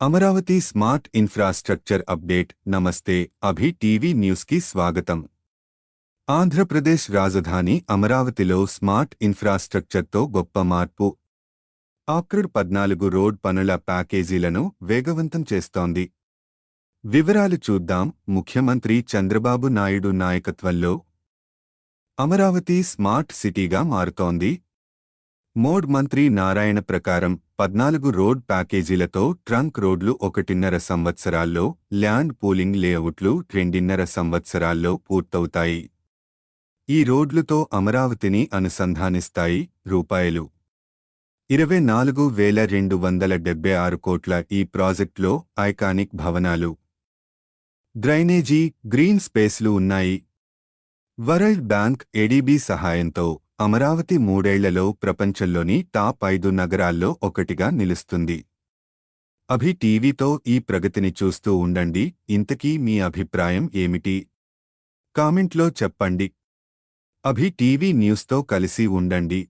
Amaravati smart infrastructure update. నమస్తే అభి TV న్యూస్కి స్వాగతం. ఆంధ్రప్రదేశ్ రాజధాని అమరావతిలో స్మార్ట్ ఇన్ఫ్రాస్ట్రక్చర్తో గొప్ప మార్పు. ఆక్రడ్ పద్నాలుగు రోడ్ పనుల ప్యాకేజీలను వేగవంతం చేస్తోంది. వివరాలు చూద్దాం. ముఖ్యమంత్రి చంద్రబాబు నాయుడు నాయకత్వంలో అమరావతి స్మార్ట్ సిటీగా మారుతోంది. మోడ్ మంత్రి నారాయణ ప్రకారం పద్నాలుగు రోడ్ ప్యాకేజీలతో ట్రంక్ రోడ్లు ఒకటిన్నర సంవత్సరాల్లో ల్యాండ్ పూలింగ్ లేఅవుట్లు రెండిన్నర సంవత్సరాల్లో పూర్తవుతాయి. ఈ రోడ్లుతో అమరావతిని అనుసంధానిస్తాయి రూపాయలు. ఇరవై నాలుగు వేల రెండు వందల డెబ్బై ఆరు కోట్ల ఈ ప్రాజెక్టులో ఐకానిక్ భవనాలు. డ్రైనేజీ గ్రీన్ స్పేస్లు ఉన్నాయి. వరల్డ్ బ్యాంక్ ఎడిబి సహాయంతో అమరావతి మూడేళ్ళలో ప్రపంచంలోని టాప్ ఐదు నగరాల్లో ఒకటిగా నిలుస్తుంది. అభి టీవీతో ఈ ప్రగతిని చూస్తూ ఉండండి. ఇంతకీ మీ అభిప్రాయం ఏమిటి? కామెంట్లో చెప్పండి. అభి టీవీ న్యూస్తో కలిసి ఉండండి.